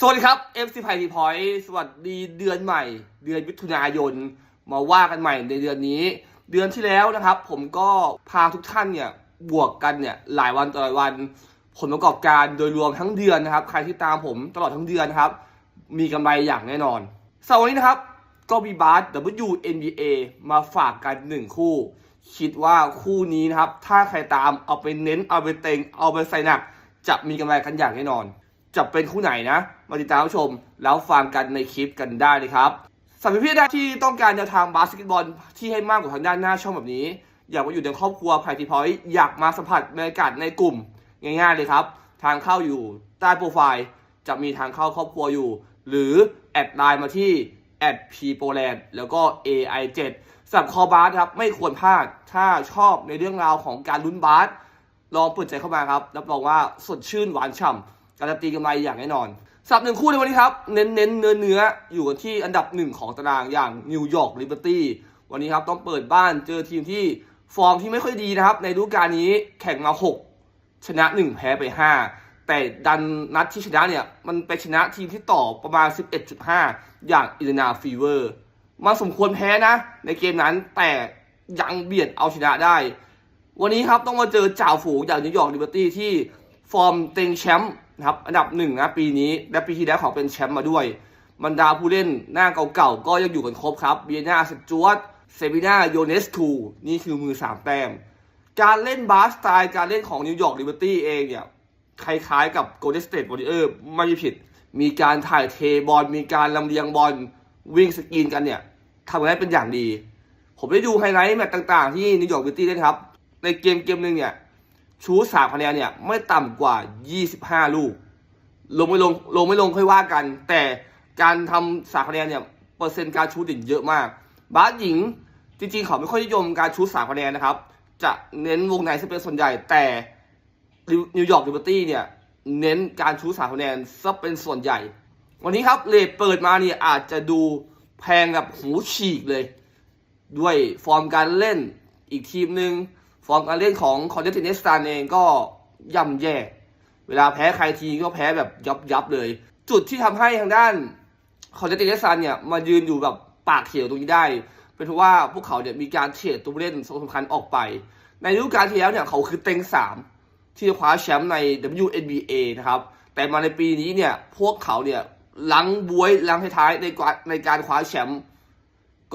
สวัสดีครับ FC ไพทีพอยต์สวัสดีเดือนใหม่ เดือนมิถุนายน มาว่ากันใหม่ในเดือนนี้ เดือนที่แล้วนะครับ ผมก็พาทุกท่านเนี่ยบวกกันเนี่ยหลายวันต่อหลายวัน ผลประกอบการโดยรวมทั้งเดือนนะครับ ใครที่ตามผมตลอดทั้งเดือนนะครับ มีกำไรอย่างแน่นอนสำหรับวันนี้นะครับ ก็มีบาส WNBA มาฝากกันหนึ่งคู่ คิดว่าคู่นี้นะครับ ถ้าใครตามเอาไปเน้นเอาไปเต็งเอาไปใส่หนัก จะมีกำไรกันอย่างแน่นอน จะเป็นคู่ไหนนะ มาติดตามรับชม แล้วฟังกันในคลิปกันได้เลยครับสำหรับพี่ๆที่ต้องการแนวทางบาสเกตบอลที่ให้มากกว่าทางด้านหน้าช่องแบบนี้ อยากมาอยู่ในครอบครัวไพทีพอยต์อยากมาสัมผัสบรรยากาศในกลุ่มง่ายๆเลยครับ ทางเข้าอยู่ใต้โปรไฟล์จะมีทางเข้าครอบครัวอยู่ หรือแอดไลน์มาที่แอดพีโปแลนด์แล้วก็ AI7 สำหรับคอบาสครับไม่ควรพลาด ถ้าชอบในเรื่องราวของการลุ้นบาสลองเปิดใจเข้ามาครับ รับรองว่าสดชื่นหวานฉ่ำการันตีกำไรอย่างแน่นอน สำหรับหนึ่งคู่ในวันนี้ครับ เน้นเน้นเนื้อเนื้ออยู่กันที่อันดับหนึ่งของตารางอย่างนิวยอร์กลิเบอร์ตี้วันนี้ครับต้องเปิดบ้านเจอทีมที่ฟอร์มที่ไม่ค่อยดีนะครับ ในฤดูกาลนี้แข่งมา 6 ชนะ 1 แพ้ไป 5 แต่ดันนัดที่ชนะเนี่ย มันไปชนะทีมที่ต่อประมาณ 11.5 อย่างอิลนาฟีเวอร์มันสมควรแพ้นะ ในเกมนั้นแต่ยังเบียดเอาชนะได้ วันนี้ครับต้องมาเจอจ่าฝูงอย่างนิวยอร์กลิเบอร์ตี้ที่ฟอร์มเต็งแชมป์ นะครับอันดับหนึ่งนะปีนี้และปีที่แล้วเขาเป็นแชมป์มาด้วย บรรดาผู้เล่นหน้าเก่าๆก็ยังอยู่กันครบครับเบียนาสจวตเซบินาโยเนสคูนี่คือมือสามแต้มการเล่นบาสสไตล์การเล่นของนิวยอร์กลิเบอร์ตี้เองเนี่ยคล้ายๆกับโกลเด้นสเตทวอริเออร์ไม่ผิด มีการถ่ายเทบอลมีการลำเลียงบอลวิ่งสกรีนกันเนี่ยทำได้เป็นอย่างดี ผมได้ดูไฮไลท์แมตช์ต่างๆ ที่นิวยอร์กลิเบอร์ตี้เล่นครับ ในเกมเกมหนึ่งเนี่ย ชูสามคะแนนเนี่ยไม่ต่ำกว่า 25 ลูก ลงไม่ลงลงไม่ลงค่อยว่ากัน แต่การทำสามคะแนนเนี่ยเปอร์เซ็นต์การชูดิ่งเยอะมาก บาสหญิงจริงๆเขาไม่ค่อยนิยมการชูสามคะแนนนะครับ จะเน้นวงในซะเป็นส่วนใหญ่แต่นิวยอร์กลิเบอร์ตี้เนี่ยเน้นการชูสามคะแนนซะเป็นส่วนใหญ่ วันนี้ครับเลทเปิดมาเนี่ยอาจจะดูแพงกับหูฉีกเลย ด้วยฟอร์มการเล่นอีกทีมหนึ่ง ฟอร์มการเล่นของคอนเทนติเนสตานเองก็ย่ำแย่ เวลาแพ้ใครทีก็แพ้แบบยับยับเลย จุดที่ทำให้ทางด้านคอนเทนติเนสตานเนี่ยมายืนอยู่แบบปากเขียวตรงนี้ได้ เป็นเพราะว่าพวกเขาเนี่ยมีการเทรดตัวเล่นสำคัญออกไป ในฤดูกาลที่แล้วเนี่ยเขาคือเต็งสามที่จะคว้าแชมป์ใน WNBA นะครับแต่มาในปีนี้เนี่ยพวกเขาเนี่ยลังบวยลังท้ายๆในการในการคว้าแชมป์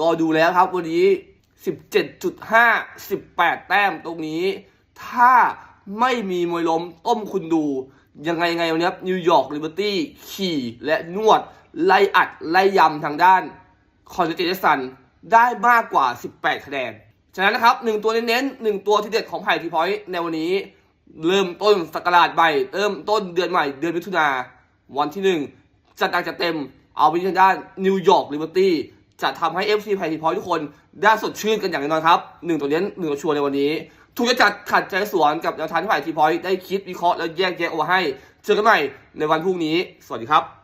ก็ดูแล้วครับวันนี้ 17.5 18 แต้มตรงนี้ ถ้าไม่มีมวยล้มต้มคุณดู ยังไงยังไงวันนี้นิวยอร์กลิเบอร์ตี้ขี่และนวด ไล่อัด ไล่ยำทางด้านคอนเทนต์ซันได้มากกว่า 18 คะแนน ฉะนั้นนะครับหนึ่งตัวเน้นๆหนึ่งตัวที่เด็ดของไผ่ทีพอยต์ในวันนี้ เริ่มต้นสกราชใหม่ เริ่มต้นเดือนใหม่ เดือนมิถุนาวันที่หนึ่งจัดหนักจัดเต็มเอาไปที่ทางด้านนิวยอร์กลิเบอร์ตี้ จะทำให้ FC ไพทีพอยทุกคนได้สดชื่นกันอย่างแน่นอนครับหนึ่งตัวเน้นหนึ่งตัวชัวร์ในวันนี้ ถูกจะจัดขัดใจสวนกับแนวทางที่ไพทีพอยได้คิดวิเคราะห์แล้วแยกแยะออกมาให้ เจอกันใหม่ในวันพรุ่งนี้ สวัสดีครับ